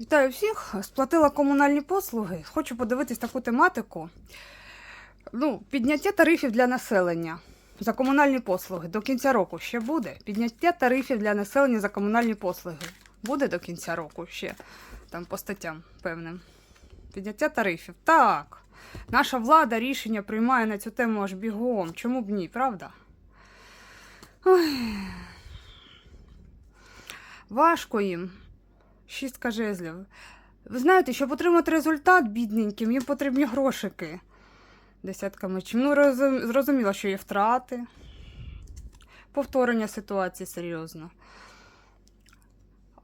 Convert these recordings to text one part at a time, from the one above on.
Вітаю всіх. Сплатила комунальні послуги. Хочу подивитись таку тематику. Ну, підняття тарифів для населення за комунальні послуги до кінця року ще буде. Підняття тарифів для населення за комунальні послуги буде до кінця року ще там по статтям певним. Підняття тарифів. Так. Наша влада рішення приймає на цю тему аж бігом. Чому б ні, правда? Ой. Важко їм. Шістка жезлів. Ви знаєте, щоб отримати результат бідненьким, їм потрібні грошики. Десятка мечів. Ну, розум- зрозуміло, що є втрати. Повторення ситуації серйозно.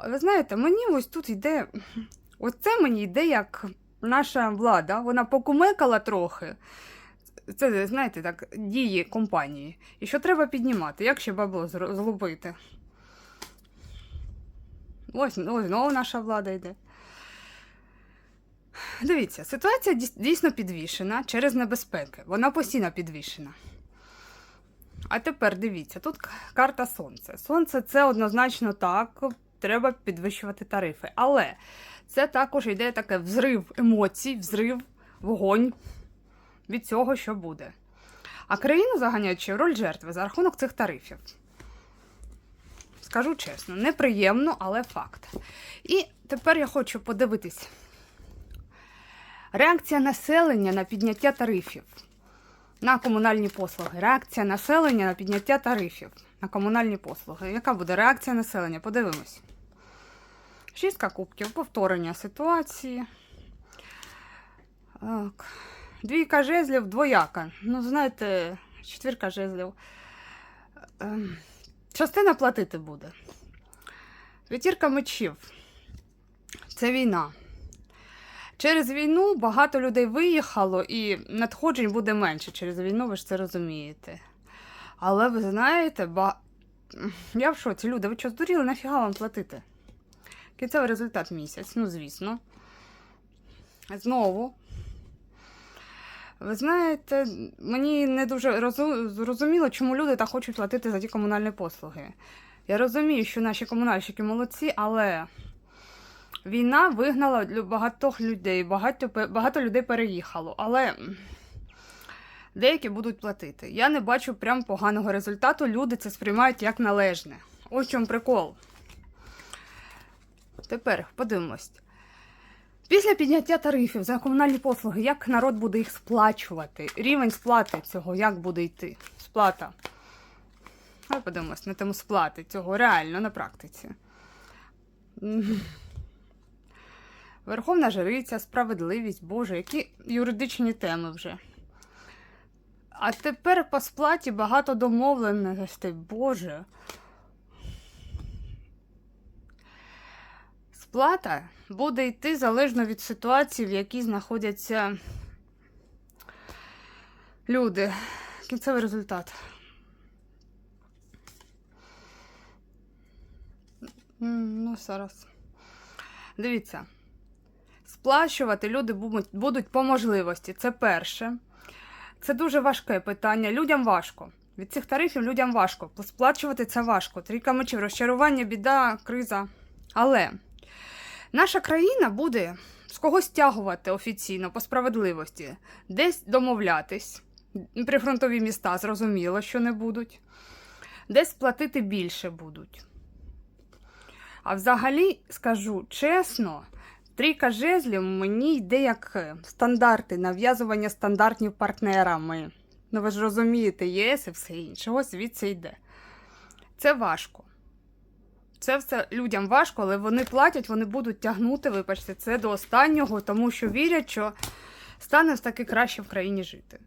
Ви знаєте, мені ось тут йде. Оце мені йде як наша влада. Вона покумекала трохи. Це, знаєте, так, дії компанії. І що треба піднімати? Як ще бабло злупити? Ось, ось знову наша влада йде. Дивіться, ситуація дійсно підвішена через небезпеки. Вона постійно підвішена. А тепер дивіться, тут карта Сонця. Сонце це однозначно так, треба підвищувати тарифи. Але це також йде таке взрив емоцій, взрив, вогонь від цього, що буде. А країну заганяють в роль жертви за рахунок цих тарифів. Скажу чесно, неприємно, але факт. І тепер я хочу подивитись. Реакція населення на підняття тарифів на комунальні послуги. Реакція населення на підняття тарифів на комунальні послуги. Яка буде реакція населення? Подивимось. Шістка кубків, повторення ситуації. Так. Двійка жезлів, двояка. Ну, знаєте, четвірка жезлів. Частина платити буде. П'ятірка мечів. Це війна. Через війну багато людей виїхало і надходжень буде менше через війну, ви ж це розумієте. Але ви знаєте, ба... я в шоці, люди, ви що, здуріли, нафіга вам платити? Кінцевий результат місяць, ну звісно. Знову. Ви знаєте, мені не дуже зрозуміло, чому люди так хочуть платити за ті комунальні послуги. Я розумію, що наші комунальщики молодці, але війна вигнала багатьох людей, багато, багато людей переїхало, але деякі будуть платити. Я не бачу прям поганого результату. Люди це сприймають як належне. Ось чому прикол. Тепер подивимось. Після підняття тарифів за комунальні послуги, як народ буде їх сплачувати? Рівень сплати цього, як буде йти? Сплата. Давай подивимось на тему сплати цього реально на практиці. Верховна жриця, справедливість, Боже, які юридичні теми вже. А тепер по сплаті багато домовленостей, Боже. Сплата буде йти залежно від ситуації, в якій знаходяться люди. Кінцевий результат. Ну, зараз. Дивіться. Сплачувати люди будуть, по можливості. Це перше. Це дуже важке питання. Людям важко. Від цих тарифів людям важко. Сплачувати це важко. Трійка мечів, розчарування, біда, криза. Але наша країна буде з когось стягувати офіційно по справедливості, десь домовлятись. Прифронтові міста зрозуміло, що не будуть, десь платити більше будуть. А взагалі, скажу чесно, трійка жезлів мені йде як стандарти, нав'язування стандартів партнерами. Ну ви ж розумієте, ЄС і все інше. Ось звідси йде. Це важко. Це все людям важко, але вони платять, вони будуть тягнути, вибачте, це до останнього, тому що вірять, що стане все таки краще в країні жити.